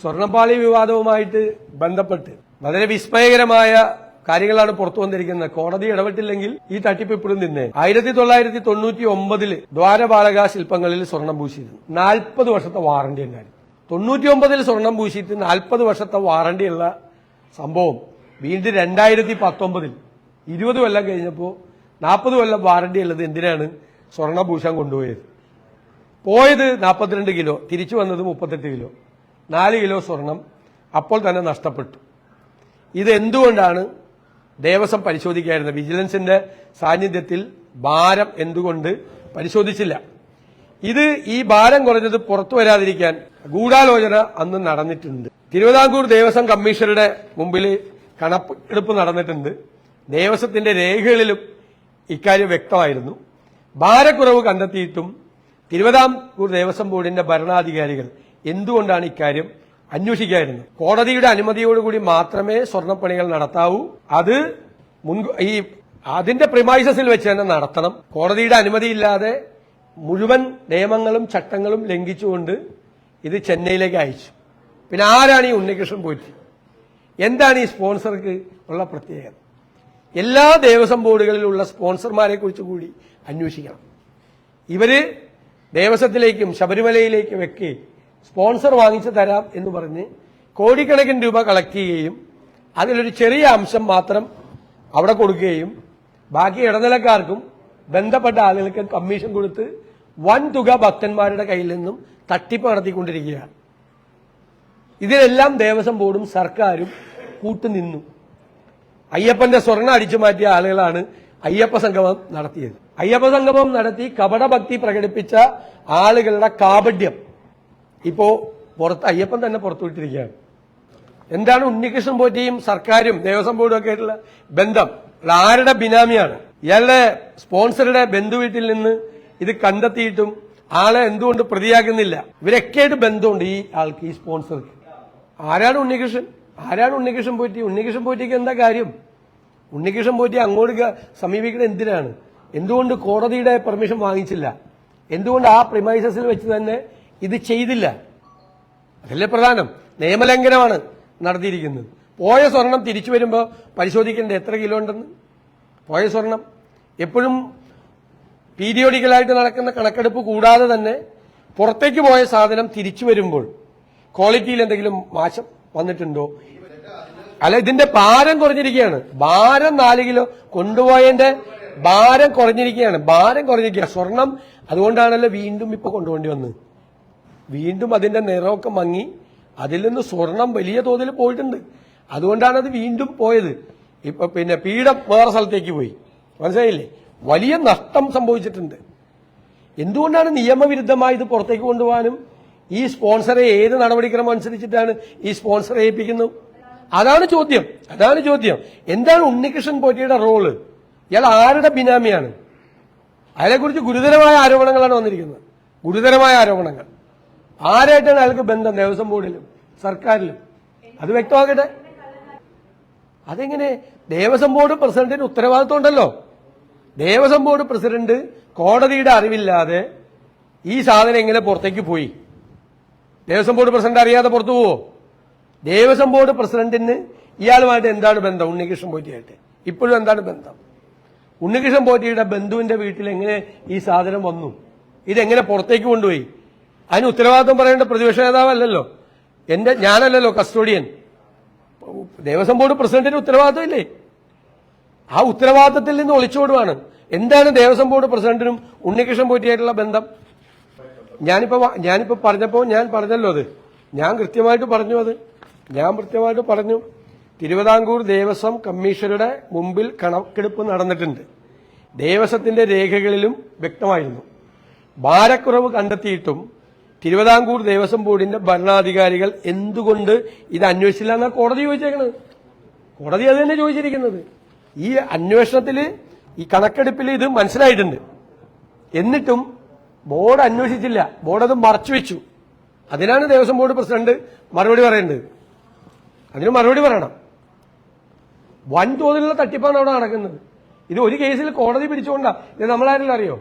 സ്വർണപ്പാളി വിവാദവുമായിട്ട് ബന്ധപ്പെട്ട് വളരെ വിസ്മയകരമായ കാര്യങ്ങളാണ് പുറത്തു വന്നിരിക്കുന്നത്. കോടതി ഇടപെട്ടില്ലെങ്കിൽ ഈ തട്ടിപ്പ് ഇപ്പോഴും നിന്നേ. ആയിരത്തി തൊള്ളായിരത്തി തൊണ്ണൂറ്റി ഒമ്പതിൽ ദ്വാരപാലക ശില്പങ്ങളിൽ സ്വർണം പൂശിയിരുന്നു. നാൽപ്പത് വർഷത്തെ വാറണ്ടി ഉണ്ടായിരുന്നു തൊണ്ണൂറ്റി ഒമ്പതിൽ സ്വർണം പൂശിയിട്ട് നാൽപ്പത് വർഷത്തെ വാറണ്ടിയുള്ള സംഭവം വീണ്ടും രണ്ടായിരത്തി പത്തൊമ്പതിൽ. ഇരുപത് കൊല്ലം കഴിഞ്ഞപ്പോൾ നാൽപ്പത് കൊല്ലം വാറണ്ടി ഉള്ളത് എന്തിനാണ് സ്വർണഭൂഷൺ കൊണ്ടുപോയത്? പോയത് നാൽപ്പത്തിരണ്ട് കിലോ തിരിച്ചു വന്നത് മുപ്പത്തെട്ട് കിലോ. നാല് കിലോ സ്വർണം അപ്പോൾ തന്നെ നഷ്ടപ്പെട്ടു. ഇത് എന്തുകൊണ്ടാണ് ദേവസ്വം പരിശോധിക്കായിരുന്നത് വിജിലൻസിന്റെ സാന്നിധ്യത്തിൽ ഭാരം എന്തുകൊണ്ട് പരിശോധിച്ചില്ല. ഇത് ഈ ഭാരം കുറഞ്ഞത് പുറത്തു വരാതിരിക്കാൻ ഗൂഢാലോചന അന്ന് നടന്നിട്ടുണ്ട്. തിരുവിതാംകൂർ ദേവസ്വം കമ്മീഷണറുടെ മുമ്പിൽ കണക്കെടുപ്പ് നടന്നിട്ടുണ്ട്. ദേവസ്വത്തിന്റെ രേഖകളിലും ഇക്കാര്യം വ്യക്തമായിരുന്നു. ഭാരക്കുറവ് കണ്ടെത്തിയിട്ടും തിരുവിതാംകൂർ ദേവസ്വം ബോർഡിന്റെ ഭരണാധികാരികൾ എന്തുകൊണ്ടാണ് ഇക്കാര്യം അന്വേഷിക്കായിരുന്നു കോടതിയുടെ അനുമതിയോടുകൂടി മാത്രമേ സ്വർണപ്പണികൾ നടത്താവൂ. അത് മുൻ ഈ അതിന്റെ പ്രിമൈസസിൽ വെച്ച് തന്നെ നടത്തണം. കോടതിയുടെ അനുമതിയില്ലാതെ മുഴുവൻ നിയമങ്ങളും ചട്ടങ്ങളും ലംഘിച്ചുകൊണ്ട് ഇത് ചെന്നൈയിലേക്ക് അയച്ചു. പിന്നെ ആരാണ് ഈ ഉണ്ണികൃഷ്ണൻ പോറ്റി? എന്താണ് ഈ സ്പോൺസർക്ക് ഉള്ള പ്രത്യേകത? എല്ലാ ദേവസ്വം ബോർഡുകളിലുള്ള സ്പോൺസർമാരെ കുറിച്ച് കൂടി അന്വേഷിക്കണം. ഇവർ ദേവസ്വത്തിലേക്കും ശബരിമലയിലേക്കും ഒക്കെ സ്പോൺസർ വാങ്ങിച്ചു തരാം എന്ന് പറഞ്ഞ് കോടിക്കണക്കിന് രൂപ കളക്ട് ചെയ്യുകയും അതിലൊരു ചെറിയ അംശം മാത്രം അവിടെ കൊടുക്കുകയും ബാക്കി ഇടനിലക്കാർക്കും ബന്ധപ്പെട്ട ആളുകൾക്ക് കമ്മീഷൻ കൊടുത്ത് വൻ തുക ഭക്തന്മാരുടെ കയ്യിൽ നിന്നും തട്ടിപ്പ് നടത്തിക്കൊണ്ടിരിക്കുകയാണ്. ഇതിനെല്ലാം ദേവസ്വം ബോർഡും സർക്കാരും കൂട്ടുനിന്നു. അയ്യപ്പന്റെ സ്വർണ അടിച്ചു മാറ്റിയ ആളുകളാണ് അയ്യപ്പ സംഗമം നടത്തിയത്. അയ്യപ്പ സംഗമം നടത്തി കപടഭക്തി പ്രകടിപ്പിച്ച ആളുകളുടെ കാപഡ്യം ഇപ്പോ പുറത്ത് അയ്യപ്പൻ തന്നെ പുറത്തുവിട്ടിരിക്കുകയാണ് എന്താണ് ഉണ്ണികൃഷ്ണൻ പോറ്റിയും സർക്കാരും ദേവസ്വം ബോർഡും ഒക്കെ ആയിട്ടുള്ള ബന്ധം? ആരുടെ ബിനാമിയാണ്? ഇയാളുടെ സ്പോൺസറുടെ ബന്ധുവീട്ടിൽ നിന്ന് ഇത് കണ്ടെത്തിയിട്ടും ആളെ എന്തുകൊണ്ട് പ്രതിയാക്കുന്നില്ല? ഇവരൊക്കെയായിട്ട് ബന്ധമുണ്ട് ഈ ആൾക്ക് ഈ സ്പോൺസർക്ക്. ആരാണ് ഉണ്ണികൃഷ്ണൻ? ആരാണ് ഉണ്ണികൃഷ്ണൻ പോറ്റി? ഉണ്ണികൃഷ്ണൻ പോറ്റിക്ക് എന്താ കാര്യം? ഉണ്ണികൃഷ്ണൻ പോറ്റി അങ്ങോട്ട് സമീപിക്കുന്നത് എന്തിനാണ്? എന്തുകൊണ്ട് കോടതിയുടെ പെർമിഷൻ വാങ്ങിച്ചില്ല? എന്തുകൊണ്ട് ആ പ്രിമൈസസിൽ വെച്ച് തന്നെ ഇത് ചെയ്തില്ല. അതല്ലേ പ്രധാനം? നിയമലംഘനമാണ് നടത്തിയിരിക്കുന്നത്. പോയ സ്വർണം തിരിച്ചു വരുമ്പോൾ പരിശോധിക്കേണ്ടത് എത്ര കിലോ ഉണ്ടെന്ന്? പോയ സ്വർണം. എപ്പോഴും പീരിയോഡിക്കലായിട്ട് നടക്കുന്ന കണക്കെടുപ്പ് കൂടാതെ തന്നെ പുറത്തേക്ക് പോയ സാധനം തിരിച്ചു വരുമ്പോൾ ക്വാളിറ്റിയിൽ എന്തെങ്കിലും മാറ്റം വന്നിട്ടുണ്ടോ? അല്ല ഇതിന്റെ ഭാരം കുറഞ്ഞിരിക്കുകയാണ്. ഭാരം നാല് കിലോ കൊണ്ടുപോയതിന്റെ ഭാരം കുറഞ്ഞിരിക്കുകയാണ്. ഭാരം കുറഞ്ഞിരിക്കുക സ്വർണം അതുകൊണ്ടാണല്ലോ വീണ്ടും ഇപ്പൊ കൊണ്ടുപോകേണ്ടി വന്നത്. വീണ്ടും അതിന്റെ നിറമൊക്കെ മങ്ങി അതിൽ നിന്ന് സ്വർണം വലിയ തോതിൽ പോയിട്ടുണ്ട്. അതുകൊണ്ടാണ് അത് വീണ്ടും പോയത്. ഇപ്പൊ പിന്നെ പീഠം വേറെ സ്ഥലത്തേക്ക് പോയി. മനസ്സിലായില്ലേ? വലിയ നഷ്ടം സംഭവിച്ചിട്ടുണ്ട്. എന്തുകൊണ്ടാണ് നിയമവിരുദ്ധമായി ഇത് പുറത്തേക്ക് കൊണ്ടുപോകാനും? ഈ സ്പോൺസറെ ഏത് നടപടിക്രമം അനുസരിച്ചിട്ടാണ് ഈ സ്പോൺസറെ ഏൽപ്പിക്കുന്നത് അതാണ് ചോദ്യം. അതാണ് ചോദ്യം. എന്താണ് ഉണ്ണികൃഷ്ണൻ പോറ്റിയുടെ റോൾ? ഇയാൾ ആരുടെ ബിനാമിയാണ്? അയാളെക്കുറിച്ച് ഗുരുതരമായ ആരോപണങ്ങളാണ് വന്നിരിക്കുന്നത്. ഗുരുതരമായ ആരോപണങ്ങൾ. ആരായിട്ടാണ് അയാൾക്ക് ബന്ധം? ദേവസ്വം ബോർഡിലും സർക്കാരിലും. അത് വ്യക്തമാക്കട്ടെ. അതെങ്ങനെ? ദേവസ്വം ബോർഡ് പ്രസിഡന്റിന് ഉത്തരവാദിത്വം ഉണ്ടല്ലോ. ദേവസ്വം ബോർഡ് പ്രസിഡന്റ് കോടതിയുടെ അറിവില്ലാതെ ഈ സാധനം എങ്ങനെ പുറത്തേക്ക് പോയി? ദേവസ്വം ബോർഡ് പ്രസിഡന്റ് അറിയാതെ പുറത്തു പോവോ? ദേവസ്വം ബോർഡ് പ്രസിഡന്റിന് ഇയാളുമായിട്ട് എന്താണ് ബന്ധം? ഉണ്ണികൃഷ്ണൻ പോറ്റിയായിട്ട്. ഇപ്പോഴും എന്താണ് ബന്ധം? ഉണ്ണികൃഷ്ണൻ പോറ്റിയുടെ ബന്ധുവിന്റെ വീട്ടിൽ എങ്ങനെ ഈ സാധനം വന്നു? ഇതെങ്ങനെ പുറത്തേക്ക് കൊണ്ടുപോയി? അതിന് ഉത്തരവാദിത്വം പറയേണ്ട പ്രതിപക്ഷ നേതാവല്ലല്ലോ. എന്റെ ഞാനല്ലല്ലോ കസ്റ്റോഡിയൻ. ദേവസ്വം ബോർഡ് പ്രസിഡന്റിന് ഉത്തരവാദിത്വം ഇല്ലേ ആ ഉത്തരവാദിത്തത്തിൽ നിന്ന് ഒളിച്ചോടുവാണ്. എന്താണ് ദേവസ്വം ബോർഡ് പ്രസിഡന്റിനും ഉണ്ണികൃഷ്ണൻ പോറ്റിയായിട്ടുള്ള ബന്ധം? ഞാനിപ്പോ ഞാനിപ്പോ പറഞ്ഞപ്പോ ഞാൻ പറഞ്ഞല്ലോ അത്. ഞാൻ കൃത്യമായിട്ട് പറഞ്ഞു അത്. ഞാൻ കൃത്യമായിട്ട് പറഞ്ഞു. തിരുവിതാംകൂർ ദേവസ്വം കമ്മീഷണറുടെ മുമ്പിൽ കണക്കെടുപ്പ് നടന്നിട്ടുണ്ട്. ദേവസ്വത്തിന്റെ രേഖകളിലും വ്യക്തമായിരുന്നു. ഭാരക്കുറവ് കണ്ടെത്തിയിട്ടും തിരുവിതാംകൂർ ദേവസ്വം ബോർഡിന്റെ ഭരണാധികാരികൾ എന്തുകൊണ്ട് ഇത് അന്വേഷിച്ചില്ല എന്നാ കോടതി ചോദിച്ചേക്കണത്? കോടതി അത് തന്നെ ചോദിച്ചിരിക്കുന്നത്. ഈ അന്വേഷണത്തിൽ ഈ കണക്കെടുപ്പിൽ ഇത് മനസ്സിലായിട്ടുണ്ട്. എന്നിട്ടും ബോർഡ് അന്വേഷിച്ചില്ല. ബോർഡ് അത് മറച്ചുവെച്ചു അതിനാണ് ദേവസ്വം ബോർഡ് പ്രസിഡന്റ് മറുപടി പറയേണ്ടത്. അതിന് മറുപടി പറയണം. വൻതോതിലുള്ള തട്ടിപ്പാണ് അവിടെ നടക്കുന്നത്. ഇത് ഒരു കേസിൽ കോടതി പിടിച്ചുകൊണ്ടാ. ഇത് നമ്മളാരെങ്കിലും അറിയോ?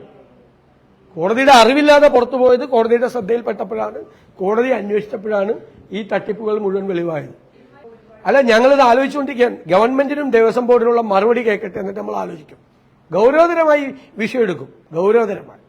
കോടതിയുടെ അറിവില്ലാതെ പുറത്തു പോയത് കോടതിയുടെ ശ്രദ്ധയിൽപ്പെട്ടപ്പോഴാണ് കോടതി അന്വേഷിച്ചപ്പോഴാണ് ഈ തട്ടിപ്പുകൾ മുഴുവൻ വെളിവായത്. അല്ല ഞങ്ങളിത് ആലോചിച്ചുകൊണ്ടിരിക്കുകയാണ്. ഗവൺമെന്റിനും ദേവസ്വം ബോർഡിനുള്ള മറുപടി കേൾക്കട്ടെ എന്നിട്ട് നമ്മൾ ആലോചിക്കും. ഗൗരവതരമായി വിഷയം എടുക്കും. ഗൗരവതരമായി.